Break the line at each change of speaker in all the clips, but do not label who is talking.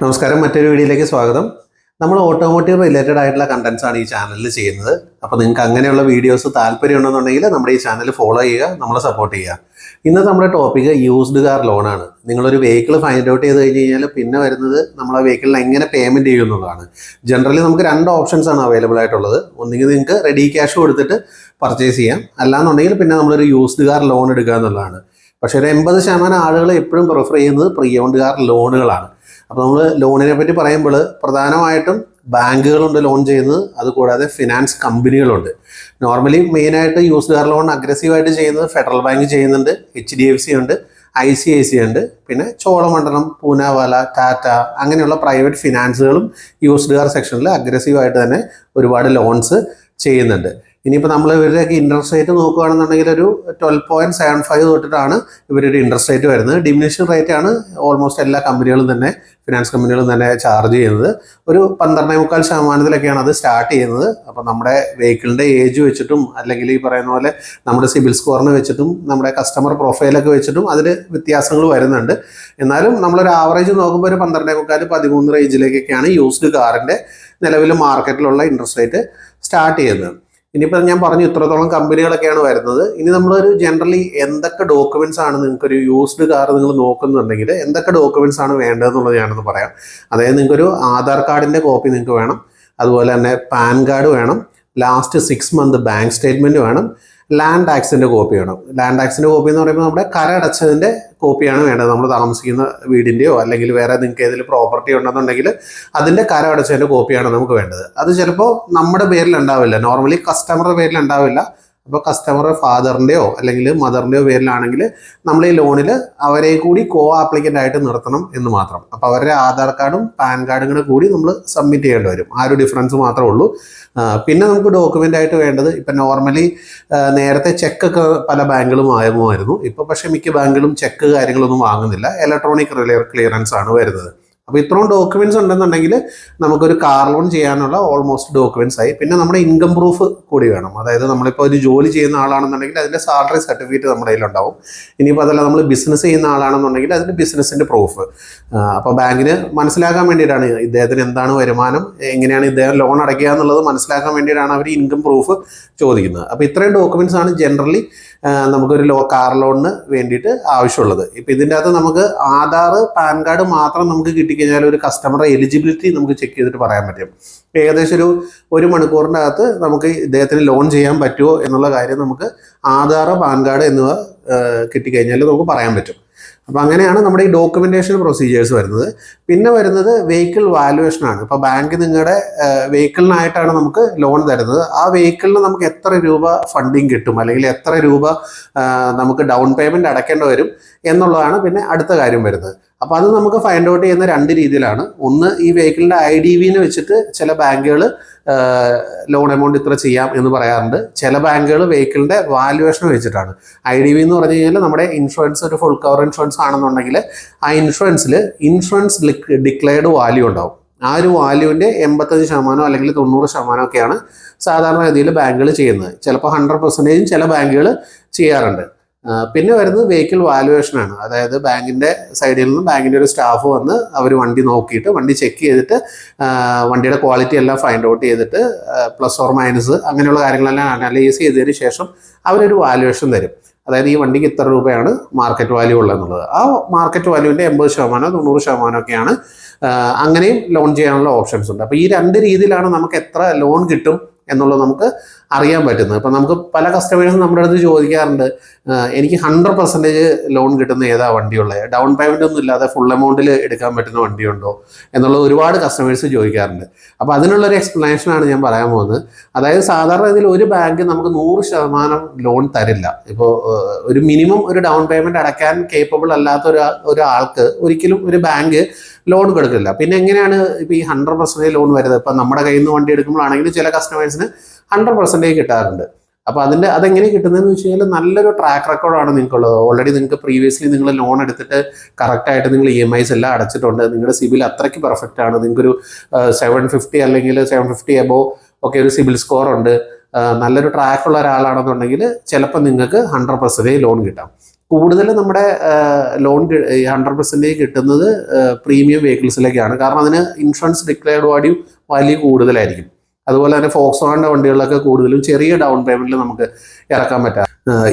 നമസ്കാരം മറ്റൊരു വീഡിയോയിലേക്ക് സ്വാഗതം. നമ്മൾ ഓട്ടോമോട്ടീവ് റിലേറ്റഡ് ആയിട്ടുള്ള കണ്ടൻസ് ആണ് ഈ ചാനലിൽ ചെയ്യുന്നത്. അപ്പോൾ നിങ്ങൾക്ക് അങ്ങനെയുള്ള വീഡിയോസ് താല്പര്യമുണ്ടെന്നുണ്ടെങ്കിൽ നമ്മുടെ ഈ ചാനൽ ഫോളോ ചെയ്യുക നമ്മളെ സപ്പോർട്ട് ചെയ്യുക. ഇന്നത്തെ നമ്മുടെ ടോപ്പിക് യൂസ്ഡ് കാർ ലോണാണ് നിങ്ങളൊരു വെഹിക്കിൾ ഫൈൻഡ് ഔട്ട് ചെയ്ത് കഴിഞ്ഞ് കഴിഞ്ഞാൽ പിന്നെ വരുന്നത് നമ്മൾ ആ വെഹിക്കിളിന് എങ്ങനെ പേയ്മെന്റ് ചെയ്യും എന്നുള്ളതാണ്. ജനറലി നമുക്ക് രണ്ട് ഓപ്ഷൻസ് ആണ് അവൈലബിൾ ആയിട്ടുള്ളത്. ഒന്നുകിൽ നിങ്ങൾക്ക് റെഡി ക്യാഷ് കൊടുത്തിട്ട് പർച്ചേസ് ചെയ്യാം. അല്ലാന്നുണ്ടെങ്കിൽ പിന്നെ നമ്മളൊരു യൂസ്ഡ് കാർ ലോൺ എടുക്കുക എന്നുള്ളതാണ്. പക്ഷേ ഒരു എൺപത് ശതമാനം ആളുകൾ എപ്പോഴും പ്രിഫർ ചെയ്യുന്നത് പ്രീ ഓൺഡ് കാർ ലോണുകളാണ് അപ്പോൾ നമ്മൾ ലോണിനെ പറ്റി പറയുമ്പോൾ പ്രധാനമായിട്ടും ബാങ്കുകളുണ്ട് ലോൺ ചെയ്യുന്നത് അതുകൂടാതെ ഫിനാൻസ് കമ്പനികളുണ്ട്. നോർമലി മെയിനായിട്ട് യൂസ് കാർ ലോൺ അഗ്രസീവായിട്ട് ചെയ്യുന്നത് ഫെഡറൽ ബാങ്ക് ചെയ്യുന്നുണ്ട് എച്ച് ഡി എഫ് സി ഉണ്ട് ഐ സി ഐ സി ഉണ്ട് പിന്നെ ചോളമണ്ഡലം പൂനാവാല ടാറ്റ അങ്ങനെയുള്ള പ്രൈവറ്റ് ഫിനാൻസുകളും യൂസ്ഡ് കാർ സെക്ഷനിൽ അഗ്രസീവായിട്ട് തന്നെ ഒരുപാട് ലോൺസ് ചെയ്യുന്നുണ്ട്. ഇനിയിപ്പോൾ നമ്മൾ ഇവരുടെയൊക്കെ ഇൻട്രസ്റ്റ് റേറ്റ് നോക്കുകയാണെന്നുണ്ടെങ്കിൽ ഒരു ട്വൽവ് പോയിന്റ് സെവൻ ഫൈവ് തൊട്ടിട്ടാണ് ഇവരുടെ ഇൻട്രസ്റ്റ് റേറ്റ് വരുന്നത്. ഡിമിനിഷൻ റേറ്റ് ആണ് ഓൾമോസ്റ്റ് എല്ലാ കമ്പനികളും തന്നെ ഫിനാൻസ് കമ്പനികളും തന്നെ ചാർജ് ചെയ്യുന്നത്. ഒരു പന്ത്രണ്ടേ മുക്കാൽ ശതമാനത്തിലൊക്കെയാണ് അത് സ്റ്റാർട്ട് ചെയ്യുന്നത്. അപ്പോൾ നമ്മുടെ വെഹിക്കിളിന്റെ ഏജ് വെച്ചിട്ടും അല്ലെങ്കിൽ ഈ പറയുന്ന പോലെ നമ്മുടെ സിബിൽ സ്കോറിന് വെച്ചിട്ടും നമ്മുടെ കസ്റ്റമർ പ്രൊഫൈലൊക്കെ വെച്ചിട്ടും അതിൽ വ്യത്യാസങ്ങൾ വരുന്നുണ്ട്. എന്നാലും നമ്മളൊരു ആവറേജ് നോക്കുമ്പോൾ ഒരു പന്ത്രണ്ടേ മുക്കാൽ പതിമൂന്ന് റേഞ്ചിലേക്കൊക്കെയാണ് യൂസ്ഡ് കാറിന്റെ നിലവിൽ മാർക്കറ്റിലുള്ള ഇൻട്രസ്റ്റ് റേറ്റ് സ്റ്റാർട്ട് ചെയ്യുന്നത്. ഇനിയിപ്പോൾ ഞാൻ പറഞ്ഞു ഇത്രത്തോളം കമ്പനികളൊക്കെയാണ് വരുന്നത്. ഇനി നമ്മളൊരു ജനറലി എന്തൊക്കെ ഡോക്യുമെന്റ്സ് ആണ് നിങ്ങൾക്കൊരു യൂസ്ഡ് കാർ നിങ്ങൾ നോക്കുന്നുണ്ടെങ്കിൽ എന്തൊക്കെ ഡോക്യുമെന്റ്സ് ആണ് വേണ്ടതെന്നുള്ളത് ഞാനൊന്ന് പറയാം. അതായത് നിങ്ങൾക്കൊരു ആധാർ കാർഡിന്റെ കോപ്പി നിങ്ങൾക്ക് വേണം. അതുപോലെ തന്നെ പാൻ കാർഡ് വേണം. Last six month bank statement വേണം. ലാൻഡ് കോപ്പി വേണം. ലാൻഡ് ടാക്സിന്റെ കോപ്പി എന്ന് പറയുമ്പോൾ നമ്മുടെ കര അടച്ചതിന്റെ കോപ്പിയാണ് വേണ്ടത്. നമ്മൾ താമസിക്കുന്ന വീടിന്റെയോ അല്ലെങ്കിൽ വേറെ നിങ്ങൾക്ക് ഏതെങ്കിലും പ്രോപ്പർട്ടി ഉണ്ടെന്നുണ്ടെങ്കിൽ അതിന്റെ കര അടച്ചതിന്റെ കോപ്പിയാണ് നമുക്ക് വേണ്ടത്. അത് ചിലപ്പോൾ നമ്മുടെ പേരിൽ ഉണ്ടാവില്ല. നോർമലി കസ്റ്റമറുടെ പേരിൽ ഉണ്ടാവില്ല. അപ്പോൾ കസ്റ്റമർ ഫാദറിന്റെയോ അല്ലെങ്കിൽ മദറിന്റെയോ പേരിലാണെങ്കിൽ നമ്മൾ ഈ ലോണിൽ അവരെ കൂടി കോ ആപ്ലിക്കന്റ് ആയിട്ട് നിർത്തണം എന്ന് മാത്രം. അപ്പോൾ അവരുടെ ആധാർ കാർഡും പാൻ കാർഡും കൂടെ കൂടി നമ്മൾ സബ്മിറ്റ് ചെയ്യേണ്ടി വരും. ആ ഒരു ഡിഫറൻസ് മാത്രമേ ഉള്ളൂ. പിന്നെ നമുക്ക് ഡോക്യുമെന്റ് ആയിട്ട് വേണ്ടത് ഇപ്പം നോർമലി നേരത്തെ ചെക്കൊക്കെ പല ബാങ്കുകളും വാങ്ങുമായിരുന്നു. ഇപ്പോൾ പക്ഷേ മിക്ക ബാങ്കുകളും ചെക്ക് കാര്യങ്ങളൊന്നും വാങ്ങുന്നില്ല. ഇലക്ട്രോണിക് ക്ലിയറൻസ് ആണ് വരുന്നത്. അപ്പോൾ ഇത്രയും ഡോക്യുമെന്റ്സ് ഉണ്ടെന്നുണ്ടെങ്കിൽ നമുക്കൊരു കാർ ലോൺ ചെയ്യാനുള്ള ഓൾമോസ്റ്റ് ഡോക്യുമെന്റ്സ് ആയി. പിന്നെ നമ്മുടെ ഇൻകം പ്രൂഫ് കൂടി വേണം. അതായത് നമ്മളിപ്പോൾ ഒരു ജോലി ചെയ്യുന്ന ആളാണെന്നുണ്ടെങ്കിൽ അതിന്റെ സാലറി സർട്ടിഫിക്കറ്റ് നമ്മുടെ കയ്യിലുണ്ടാവും. ഇനിയിപ്പോൾ അതല്ല നമ്മൾ ബിസിനസ് ചെയ്യുന്ന ആളാണെന്നുണ്ടെങ്കിൽ അതിന്റെ ബിസിനസിന്റെ പ്രൂഫ് അപ്പോൾ ബാങ്കിന് മനസ്സിലാക്കാൻ വേണ്ടിയിട്ടാണ് ഇദ്ദേഹത്തിന് എന്താണ് വരുമാനം എങ്ങനെയാണ് ഇദ്ദേഹം ലോൺ അടയ്ക്കുക എന്നുള്ളത് മനസ്സിലാക്കാൻ വേണ്ടിയിട്ടാണ് അവർ ഇൻകം പ്രൂഫ് ചോദിക്കുന്നത്. അപ്പോൾ ഇത്രയും ഡോക്യുമെന്റ്സ് ആണ് ജനറലി നമുക്കൊരു ലോ കാർ ലോണിന് വേണ്ടിയിട്ട് ആവശ്യമുള്ളത്. ഇപ്പം ഇതിന്റെ അകത്ത് നമുക്ക് ആധാർ പാൻ കാർഡ് മാത്രം നമുക്ക് കിട്ടിക്കഴിഞ്ഞാൽ ഒരു കസ്റ്റമറുടെ എലിജിബിലിറ്റി നമുക്ക് ചെക്ക് ചെയ്തിട്ട് പറയാൻ പറ്റും. ഏകദേശം ഒരു ഒരു മണിക്കൂറിന്റെ അകത്ത് നമുക്ക് ഇദ്ദേഹത്തിന് ലോൺ ചെയ്യാൻ പറ്റുമോ എന്നുള്ള കാര്യം നമുക്ക് ആധാർ പാൻ കാർഡ് എന്നിവ കിട്ടിക്കഴിഞ്ഞാൽ നമുക്ക് പറയാൻ പറ്റും. അപ്പോൾ അങ്ങനെയാണ് നമ്മുടെ ഈ ഡോക്യുമെന്റേഷൻ പ്രൊസീജിയേഴ്സ് വരുന്നത്. പിന്നെ വരുന്നത് വെഹിക്കിൾ വാലുവേഷനാണ് ഇപ്പോൾ ബാങ്ക് നിങ്ങളുടെ വെഹിക്കിളിനായിട്ടാണ് നമുക്ക് ലോൺ തരുന്നത്. ആ വെഹിക്കിളിന് നമുക്ക് എത്ര രൂപ ഫണ്ടിങ് കിട്ടും? അല്ലെങ്കിൽ എത്ര രൂപ നമുക്ക് ഡൗൺ പേയ്മെന്റ് അടയ്ക്കേണ്ടി വരും? എന്നുള്ളതാണ് പിന്നെ അടുത്ത കാര്യം വരുന്നത്. അപ്പോൾ അത് നമുക്ക് ഫൈൻഡ് ഔട്ട് ചെയ്യുന്ന രണ്ട് രീതിയിലാണ്. ഒന്ന് ഈ വെഹിക്കിളിന്റെ ഐ ഡി വിനെ വെച്ചിട്ട് ചില ബാങ്കുകൾ ലോൺ എമൗണ്ട് ഇത്ര ചെയ്യാം എന്ന് പറയാറുണ്ട്. ചില ബാങ്കുകൾ വെഹിക്കിളിന്റെ വാല്യുവേഷൻ വെച്ചിട്ടാണ്. ഐ ഡി വി എന്ന് പറഞ്ഞു കഴിഞ്ഞാൽ നമ്മുടെ ഇൻഷുറൻസ് ഒരു ഫുൾ കവർ ഇൻഷുറൻസ് ആണെന്നുണ്ടെങ്കിൽ ആ ഇൻഷുറൻസിൽ ഇൻഷുറൻസ് ഡിക്ലെയർഡ് വാല്യൂ ഉണ്ടാവും. ആ ഒരു വാല്യൂവിന്റെ എൺപത്തഞ്ച് ശതമാനം അല്ലെങ്കിൽ തൊണ്ണൂറ് ശതമാനം ഒക്കെയാണ് സാധാരണ രീതിയിൽ ബാങ്കുകൾ ചെയ്യുന്നത്. ചിലപ്പോൾ ഹൺഡ്രഡ് പെർസെന്റേജും ചില ബാങ്കുകൾ ചെയ്യാറുണ്ട്. പിന്നെ വരുന്നത് വെഹിക്കിൾ വാലുവേഷൻ ആണ്. അതായത് ബാങ്കിന്റെ സൈഡിൽ നിന്നും ബാങ്കിന്റെ ഒരു സ്റ്റാഫ് വന്ന് അവർ വണ്ടി നോക്കിയിട്ട് വണ്ടി ചെക്ക് ചെയ്തിട്ട് വണ്ടിയുടെ ക്വാളിറ്റി എല്ലാം ഫൈൻഡ് ഔട്ട് ചെയ്തിട്ട് പ്ലസ് ഓർ മൈനസ് അങ്ങനെയുള്ള കാര്യങ്ങളെല്ലാം അനലൈസ് ചെയ്തതിന് ശേഷം അവരൊരു വാലുവേഷൻ തരും. അതായത് ഈ വണ്ടിക്ക് ഇത്ര രൂപയാണ് മാർക്കറ്റ് വാല്യൂ ഉള്ളതെന്നുള്ളത്. ആ മാർക്കറ്റ് വാല്യൂവിന്റെ എൺപത് ശതമാനം തൊണ്ണൂറ് ശതമാനം ഒക്കെയാണ് അങ്ങനെയും ലോൺ ചെയ്യാനുള്ള ഓപ്ഷൻസ് ഉണ്ട്. അപ്പോൾ ഈ രണ്ട് രീതിയിലാണ് നമുക്ക് എത്ര ലോൺ കിട്ടും എന്നുള്ളത് നമുക്ക് അറിയാൻ പറ്റുന്നത്. ഇപ്പം നമുക്ക് പല കസ്റ്റമേഴ്സും നമ്മുടെ അടുത്ത് ചോദിക്കാറുണ്ട് എനിക്ക് ഹൺഡ്രഡ് പെർസെന്റേജ് ലോൺ കിട്ടുന്ന ഏതാ വണ്ടിയുള്ളത്? ഡൗൺ പേയ്മെന്റ് ഒന്നും ഇല്ലാതെ ഫുൾ എമൗണ്ടിൽ എടുക്കാൻ പറ്റുന്ന വണ്ടിയുണ്ടോ? എന്നുള്ളത് ഒരുപാട് കസ്റ്റമേഴ്സ് ചോദിക്കാറുണ്ട്. അപ്പോൾ അതിനുള്ളൊരു എക്സ്പ്ലനേഷനാണ് ഞാൻ പറയാൻ പോകുന്നത്. അതായത് സാധാരണ ഇതിൽ ഒരു ബാങ്ക് നമുക്ക് നൂറ് ശതമാനം ലോൺ തരില്ല. ഇപ്പോൾ ഒരു മിനിമം ഒരു ഡൗൺ പേയ്മെന്റ് അടയ്ക്കാൻ കേപ്പബിൾ അല്ലാത്ത ഒരു ഒരാൾക്ക് ഒരിക്കലും ഒരു ബാങ്ക് ലോൺ കൊടുക്കില്ല പിന്നെ എങ്ങനെയാണ് ഇപ്പോൾ ഈ ഹൺഡ്രഡ് പെർസെന്റേജ് ലോൺ വരുന്നത്? ഇപ്പം നമ്മുടെ കയ്യിൽ നിന്ന് വണ്ടി എടുക്കുമ്പോഴാണെങ്കിൽ ചില കസ്റ്റമേഴ്സിന് ഹൺഡ്രഡ് പെർസെന്റേജ് കിട്ടാറുണ്ട്. അപ്പോൾ അതിന്റെ അതെങ്ങനെ കിട്ടുന്നതെന്ന് വെച്ച് കഴിഞ്ഞാൽ നല്ലൊരു ട്രാക്ക് റെക്കോർഡാണ് നിങ്ങൾക്കുള്ളത്. ഓൾറെഡി നിങ്ങൾക്ക് പ്രീവിയസ്ലി നിങ്ങൾ ലോൺ എടുത്തിട്ട് കറക്റ്റായിട്ട് നിങ്ങൾ ഇ എം ഐസ് എല്ലാം അടച്ചിട്ടുണ്ട്. നിങ്ങളുടെ സിബിൽ അത്രയ്ക്ക് പെർഫെക്റ്റ് ആണ്. നിങ്ങൾക്കൊരു സെവൻ ഫിഫ്റ്റി അല്ലെങ്കിൽ സെവൻ ഫിഫ്റ്റി എബോ ഒക്കെ ഒരു സിബിൽ സ്കോർ ഉണ്ട്. നല്ലൊരു ട്രാക്ക് ഉള്ള ഒരാളാണെന്നുണ്ടെങ്കിൽ ചിലപ്പോൾ നിങ്ങൾക്ക് ഹൺഡ്രഡ് പെർസെന്റേജ് ലോൺ കിട്ടാം. കൂടുതൽ നമ്മുടെ ലോൺ ഹൺഡ്രഡ് പെർസെന്റേജ് കിട്ടുന്നത് പ്രീമിയം വെഹിക്കിൾസിലേക്കാണ് കാരണം അതിന് ഇൻഷുറൻസ് ഡിക്ലെയർഡ് വാല്യൂ വാല്യൂ കൂടുതലായിരിക്കും. അതുപോലെ തന്നെ ഫോക്സ് വാണ്ട വണ്ടികളിലൊക്കെ കൂടുതലും ചെറിയ ഡൗൺ പേയ്മെന്റിൽ നമുക്ക് ഇറക്കാൻ പറ്റാ.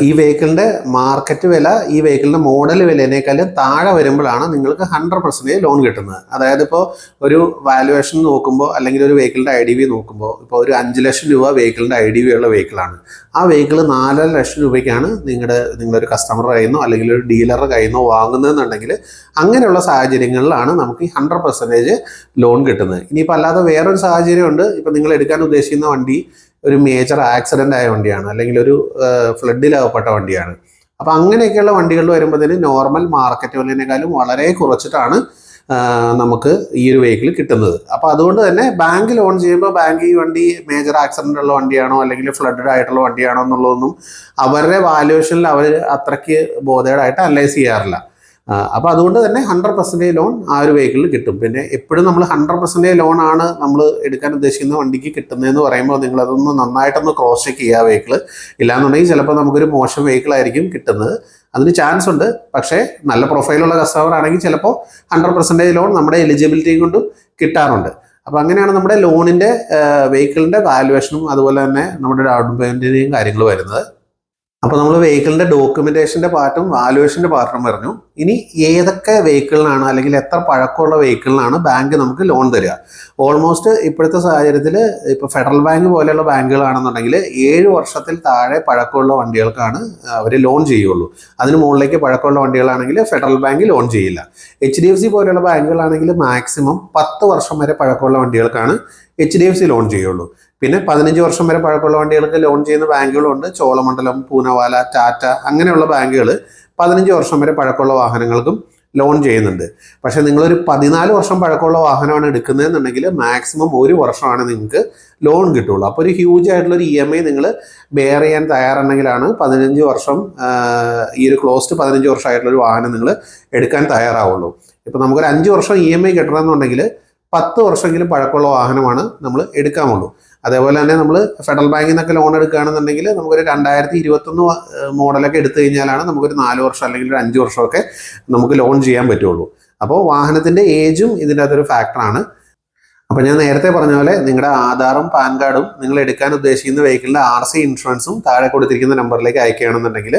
ഈ വെഹിക്കിളിന്റെ മാർക്കറ്റ് വില ഈ വെഹിക്കിളിന്റെ മോഡൽ വിലയേക്കാളും താഴെ വരുമ്പോഴാണ് നിങ്ങൾക്ക് ഹൺഡ്രഡ് പെർസെന്റേജ് ലോൺ കിട്ടുന്നത്. അതായത് ഇപ്പോൾ ഒരു വാലുവേഷൻ നോക്കുമ്പോൾ അല്ലെങ്കിൽ ഒരു വെഹിക്കിളിന്റെ ഐ ഡി വി നോക്കുമ്പോൾ ഇപ്പോൾ ഒരു അഞ്ച് ലക്ഷം രൂപ വെഹിക്കിളിന്റെ ഐ ഡി വി ഉള്ള വെഹിക്കിളാണ് ആ വെഹിക്കിൾ നാലര ലക്ഷം രൂപയ്ക്കാണ് നിങ്ങളുടെ നിങ്ങളൊരു കസ്റ്റമർ കയ്യിൽ നിന്നോ അല്ലെങ്കിൽ ഒരു ഡീലറുടെ കയ്യിൽ നിന്നോ വാങ്ങുന്നതെന്നുണ്ടെങ്കിൽ അങ്ങനെയുള്ള സാഹചര്യങ്ങളിലാണ് നമുക്ക് ഈ ഹൺഡ്രഡ് പെർസെന്റേജ് ലോൺ കിട്ടുന്നത്. ഇനിയിപ്പോൾ അല്ലാതെ വേറൊരു സാഹചര്യമുണ്ട്. ഇപ്പോൾ നിങ്ങൾ എടുക്കാൻ ഉദ്ദേശിക്കുന്ന വണ്ടി ഒരു മേജർ ആക്സിഡന്റ് ആയ വണ്ടിയാണ് അല്ലെങ്കിൽ ഒരു ഫ്ലഡിലകപ്പെട്ട വണ്ടിയാണ്. അപ്പോൾ അങ്ങനെയൊക്കെയുള്ള വണ്ടികൾ വരുമ്പോഴത്തേന് നോർമൽ മാർക്കറ്റ് വിലയേക്കാളും വളരെ കുറച്ചിട്ടാണ് നമുക്ക് ഈ ഒരു വെഹിക്കിൾ കിട്ടുന്നത്. അപ്പോൾ അതുകൊണ്ട് തന്നെ ബാങ്ക് ലോൺ ചെയ്യുമ്പോൾ ബാങ്ക് ഈ വണ്ടി മേജർ ആക്സിഡന്റ് ഉള്ള വണ്ടിയാണോ അല്ലെങ്കിൽ ഫ്ലഡഡ് ആയിട്ടുള്ള വണ്ടിയാണോ എന്നുള്ളതൊന്നും അവരുടെ വാല്യുവേഷനിൽ അവർ അത്രയ്ക്ക് ബോധേഡായിട്ട് അനലൈസ് ചെയ്യാറില്ല. അപ്പോൾ അതുകൊണ്ട് തന്നെ ഹൺഡ്രഡ് പെർസെന്റേജ് ലോൺ ആ ഒരു വെഹിക്കിളിൽ കിട്ടും. പിന്നെ എപ്പോഴും നമ്മൾ ഹൺഡ്രഡ് പെർസെന്റേജ് ലോൺ ആണ് നമ്മൾ എടുക്കാൻ ഉദ്ദേശിക്കുന്ന വണ്ടിക്ക് കിട്ടുന്നതെന്ന് പറയുമ്പോൾ നിങ്ങൾ അതൊന്ന് നന്നായിട്ടൊന്ന് ക്രോസ് ചെക്ക് ചെയ്യുക വെഹിക്കിൾ ഇല്ലാന്നുണ്ടെങ്കിൽ ചിലപ്പോൾ നമുക്കൊരു മോശം വെഹിക്കിൾ ആയിരിക്കും കിട്ടുന്നത്. അതിന് ചാൻസ് ഉണ്ട്. പക്ഷേ നല്ല പ്രൊഫൈലുള്ള കസ്റ്റമർ ആണെങ്കിൽ ചിലപ്പോൾ ഹൺഡ്രഡ് പെർസെന്റേജ് ലോൺ നമ്മുടെ എലിജിബിലിറ്റി കൊണ്ടും കിട്ടാറുണ്ട്. അപ്പോൾ അങ്ങനെയാണ് നമ്മുടെ ലോണിന്റെ വെഹിക്കിളിന്റെ വാലുവേഷനും അതുപോലെ തന്നെ നമ്മുടെ ഡൗൺ പേയ്മെന്റിന്റെയും കാര്യങ്ങൾ വരുന്നത്. അപ്പോൾ നമ്മൾ വെഹിക്കിളിന്റെ ഡോക്യുമെന്റേഷന്റെ പാർട്ടും വാലുവേഷന്റെ പാർട്ടും പറഞ്ഞു. ഇനി ഏതൊക്കെ വെഹിക്കിളിനാണ് അല്ലെങ്കിൽ എത്ര പഴക്കമുള്ള വെഹിക്കിളിനാണ് ബാങ്ക് നമുക്ക് ലോൺ തരിക? ഓൾമോസ്റ്റ് ഇപ്പോഴത്തെ സാഹചര്യത്തിൽ ഇപ്പോൾ ഫെഡറൽ ബാങ്ക് പോലെയുള്ള ബാങ്കുകളാണെന്നുണ്ടെങ്കിൽ ഏഴ് വർഷത്തിൽ താഴെ പഴക്കമുള്ള വണ്ടികൾക്കാണ് അവർ ലോൺ ചെയ്യുള്ളൂ. അതിന് മുകളിലേക്ക് പഴക്കമുള്ള വണ്ടികളാണെങ്കിൽ ഫെഡറൽ ബാങ്ക് ലോൺ ചെയ്യില്ല. എച്ച് ഡി എഫ് സി പോലെയുള്ള ബാങ്കുകളാണെങ്കിൽ മാക്സിമം പത്ത് വർഷം വരെ പഴക്കമുള്ള വണ്ടികൾക്കാണ് H D F C loan ചെയ്യുള്ളൂ. പിന്നെ പതിനഞ്ച് വർഷം വരെ പഴക്കമുള്ള വണ്ടികൾക്ക് ലോൺ ചെയ്യുന്ന ബാങ്കുകളുണ്ട്. ചോളമണ്ഡലം പൂനവാല ടാറ്റ അങ്ങനെയുള്ള ബാങ്കുകൾ പതിനഞ്ച് വർഷം വരെ പഴക്കമുള്ള വാഹനങ്ങൾക്കും ലോൺ ചെയ്യുന്നുണ്ട്. പക്ഷെ നിങ്ങളൊരു പതിനാല് വർഷം പഴക്കമുള്ള വാഹനമാണ് എടുക്കുന്നതെന്നുണ്ടെങ്കിൽ മാക്സിമം ഒരു വർഷമാണ് നിങ്ങൾക്ക് ലോൺ കിട്ടുള്ളൂ. അപ്പോൾ ഒരു ഹ്യൂജ് ആയിട്ടുള്ള ഒരു ഇ എം ഐ നിങ്ങൾ ബെയർ ചെയ്യാൻ തയ്യാറുണ്ടെങ്കിലാണ് പതിനഞ്ച് വർഷം ഈ ഒരു ക്ലോസ്ഡ് പതിനഞ്ച് വർഷമായിട്ടുള്ള ഒരു വാഹനം നിങ്ങൾ എടുക്കാൻ തയ്യാറാവുള്ളൂ. ഇപ്പോൾ നമുക്കൊരു അഞ്ച് വർഷം ഇ എം ഐ കിട്ടണമെന്നുണ്ടെങ്കിൽ പത്ത് വർഷമെങ്കിലും പഴക്കമുള്ള വാഹനമാണ് നമ്മൾ എടുക്കാമുള്ളൂ അതേപോലെ തന്നെ നമ്മൾ ഫെഡറൽ ബാങ്കിൽ നിന്നൊക്കെ ലോൺ എടുക്കുകയാണെന്നുണ്ടെങ്കിൽ നമുക്കൊരു രണ്ടായിരത്തി ഇരുപത്തൊന്ന് മോഡലൊക്കെ എടുത്തു കഴിഞ്ഞാലാണ് നമുക്കൊരു നാല് വർഷം അല്ലെങ്കിൽ ഒരു അഞ്ച് വർഷമൊക്കെ നമുക്ക് ലോൺ ചെയ്യാൻ പറ്റുള്ളൂ. അപ്പോൾ വാഹനത്തിന്റെ ഏജും ഇതിന്റെ അകത്തൊരു ഫാക്ടറാണ് അപ്പോൾ ഞാൻ നേരത്തെ പറഞ്ഞ പോലെ നിങ്ങളുടെ ആധാറും പാൻ കാർഡും നിങ്ങൾ എടുക്കാൻ ഉദ്ദേശിക്കുന്ന വെഹിക്കിളിന്റെ ആർ സി ഇൻഷുറൻസും താഴെ കൊടുത്തിരിക്കുന്ന നമ്പറിലേക്ക് അയക്കുകയാണെന്നുണ്ടെങ്കിൽ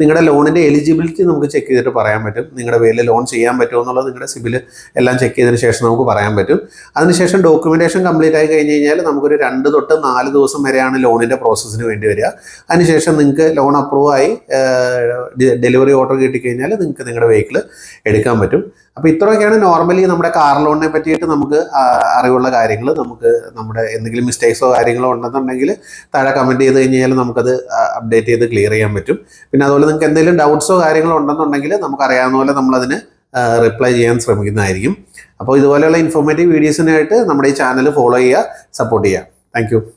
നിങ്ങളുടെ ലോണിന്റെ എലിജിബിലിറ്റി നമുക്ക് ചെക്ക് ചെയ്തിട്ട് പറയാൻ പറ്റും. നിങ്ങളുടെ പേരിൽ ലോൺ ചെയ്യാൻ പറ്റുമോ എന്നുള്ളത് നിങ്ങളുടെ സിബിൽ എല്ലാം ചെക്ക് ചെയ്തതിന് ശേഷം നമുക്ക് പറയാൻ പറ്റും. അതിനുശേഷം ഡോക്യുമെന്റേഷൻ കംപ്ലീറ്റ് ആയി കഴിഞ്ഞ് കഴിഞ്ഞാൽ നമുക്കൊരു രണ്ട് തൊട്ട് നാല് ദിവസം വരെയാണ് ലോണിന്റെ പ്രോസസ്സിന് വേണ്ടി വരിക. അതിനുശേഷം നിങ്ങൾക്ക് ലോൺ അപ്രൂവായി ഡെലിവറി ഓർഡർ കിട്ടിക്കഴിഞ്ഞാൽ നിങ്ങൾക്ക് നിങ്ങളുടെ വെഹിക്കിൾ എടുക്കാൻ പറ്റും. അപ്പോൾ ഇത്രയൊക്കെയാണ് നോർമലി നമ്മുടെ കാർ ലോണിനെ പറ്റിയിട്ട് നമുക്ക് അറിവുള്ള കാര്യങ്ങൾ നമുക്ക് നമ്മുടെ എന്തെങ്കിലും മിസ്റ്റേക്സോ കാര്യങ്ങളോ ഉണ്ടെന്നുണ്ടെങ്കിൽ താഴെ കമന്റ് ചെയ്ത് കഴിഞ്ഞാൽ നമുക്കത് അപ്ഡേറ്റ് ചെയ്ത് ക്ലിയർ ചെയ്യാൻ പറ്റും. പിന്നെ അതുപോലെ നിങ്ങൾക്ക് എന്തെങ്കിലും ഡൗട്ട്സോ കാര്യങ്ങളോ ഉണ്ടെന്നുണ്ടെങ്കിൽ നമുക്കറിയാവുന്ന പോലെ നമ്മളതിന് റിപ്ലൈ ചെയ്യാൻ ശ്രമിക്കുന്നതായിരിക്കും. അപ്പോൾ ഇതുപോലെയുള്ള ഇൻഫോർമേറ്റീവ് വീഡിയോസിനായിട്ട് നമ്മുടെ ഈ ചാനൽ ഫോളോ ചെയ്യുക സപ്പോർട്ട് ചെയ്യുക. താങ്ക്